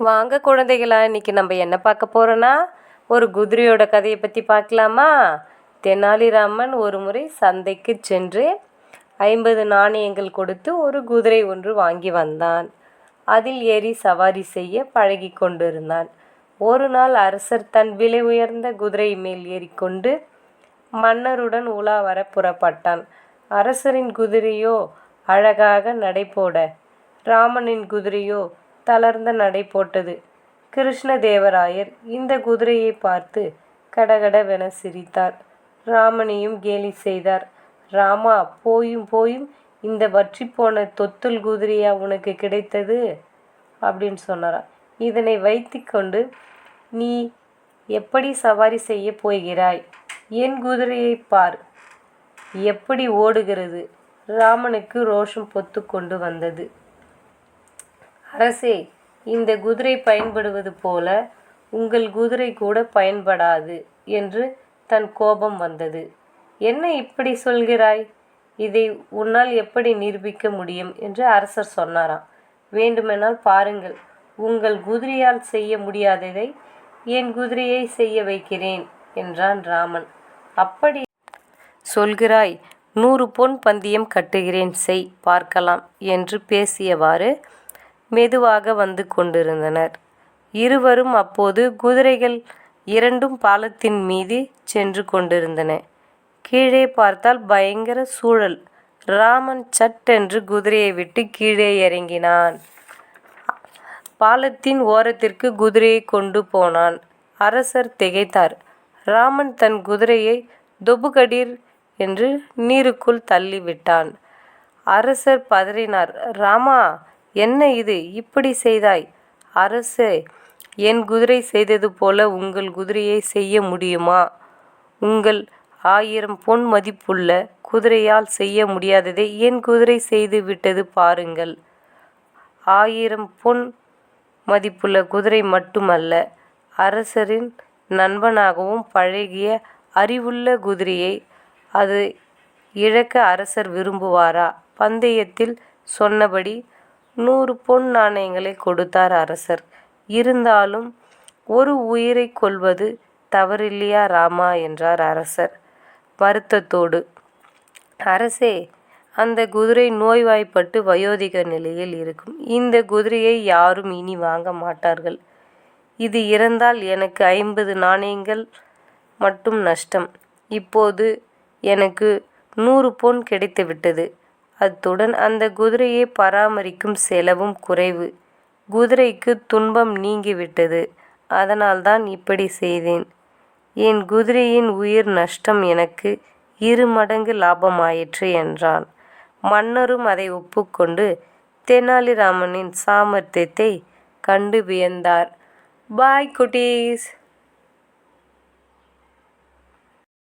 வாங்க குழந்தைகளா இன்னைக்கு நம்ம என்ன பார்க்க போறோம்னா ஒரு குதிரையோட கதையை பற்றி பார்க்கலாமா? தெனாலிராமன் ஒரு முறை சந்தைக்கு சென்று ஐம்பது நாணயங்கள் கொடுத்து ஒரு குதிரை ஒன்று வாங்கி வந்தான். அதில் ஏறி சவாரி செய்ய பழகி கொண்டிருந்தான். ஒரு நாள் அரசர் தன் விலை உயர்ந்த குதிரை மேல் ஏறிக்கொண்டு மன்னருடன் உலா வர புறப்பட்டான். அரசரின் குதிரையோ அழகாக நடைபோட ராமனின் குதிரையோ தளர்ந்த நடை போட்டது. கிருஷ்ணதேவராயர் இந்த குதிரையை பார்த்து கடகடவென சிரித்தார். ராமனையும் கேலி செய்தார். ராமா போயும் போயும் இந்த வற்றிப்போன தொத்துல் குதிரையா உனக்கு கிடைத்தது? அப்படின்னு சொன்னாராம் இதனை வைத்துக்கொண்டு நீ எப்படி சவாரி செய்ய போகிறாய்? என் குதிரையை பார். எப்படி ஓடுகிறது? ராமனுக்கு ரோஷம் பொத்து கொண்டு வந்தது. அரசே இந்த குதிரை பயன்படுவது போல உங்கள் குதிரை கூட பயன்படாது என்று தன் கோபம் வந்தது. என்ன இப்படி சொல்கிறாய்? இதை உன்னால் எப்படி நிரூபிக்க முடியும்? என்று அரசர் சொன்னாராம். வேண்டுமென்றால் பாருங்கள் உங்கள் குதிரையால் செய்ய முடியாததை என் குதிரையை செய்ய வைக்கிறேன் என்றான் ராமன். அப்படி சொல்கிறாய் நூறு பொன் பந்தயம் கட்டுகிறேன் செய் பார்க்கலாம் என்று பேசியவாறு மெதுவாக வந்து கொண்டிருந்தனர். இருவரும் அப்போது குதிரைகள் இரண்டும் பாலத்தின் மீது சென்று கொண்டிருந்தன. கீழே பார்த்தால் பயங்கர சூழல். ராமன் சட்டென்று குதிரையை விட்டு கீழே இறங்கினான். பாலத்தின் ஓரத்திற்கு குதிரையை கொண்டு போனான். அரசர் திகைத்தார். ராமன் தன் குதிரையை தொபுகடீர் என்று நீருக்குள் தள்ளிவிட்டான். அரசர் பதறினார். ராமா என்ன இது? இப்படி செய்தாய்? அரசே என் குதிரை செய்தது போல உங்கள் குதிரையை செய்ய முடியுமா? உங்கள் ஆயிரம் பொன் மதிப்புள்ள குதிரையால் செய்ய முடியாததை என் குதிரை செய்து விட்டது பாருங்கள். ஆயிரம் பொன் மதிப்புள்ள குதிரை மட்டுமல்ல அரசரின் நண்பனாகவும் பழகிய அறிவுள்ள குதிரையை அது இழக்க அரசர் விரும்புவாரா? பந்தயத்தில் சொன்னபடி நூறு பொன் நாணயங்களை கொடுத்தார் அரசர். இருந்தாலும் ஒரு உயிரை கொல்வது தவறில்லையா ராமா என்றார் அரசர். வருத்தத்தோடு அரசே அந்த குதிரை நோய்வாய்ப்பட்டு வயோதிக நிலையில் இருக்கும். இந்த குதிரையை யாரும் இனி வாங்க மாட்டார்கள். இது இறந்தால் எனக்கு ஐம்பது நாணயங்கள் மட்டும் நஷ்டம். இப்போது எனக்கு நூறு பொன் கிடைத்துவிட்டது. அத்துடன் அந்த குதிரையை பராமரிக்கும் செலவும் குறைவு. குதிரைக்கு துன்பம் நீங்கிவிட்டது. அதனால்தான் இப்படி செய்தேன். என் குதிரையின் உயிர் நஷ்டம் எனக்கு இரு மடங்கு லாபமாயிற்று என்றான். மன்னரும் அதை ஒப்புக்கொண்டு தெனாலிராமனின் சாமர்த்தியத்தை கண்டு வியந்தார். பாய் குட்டீஸ்!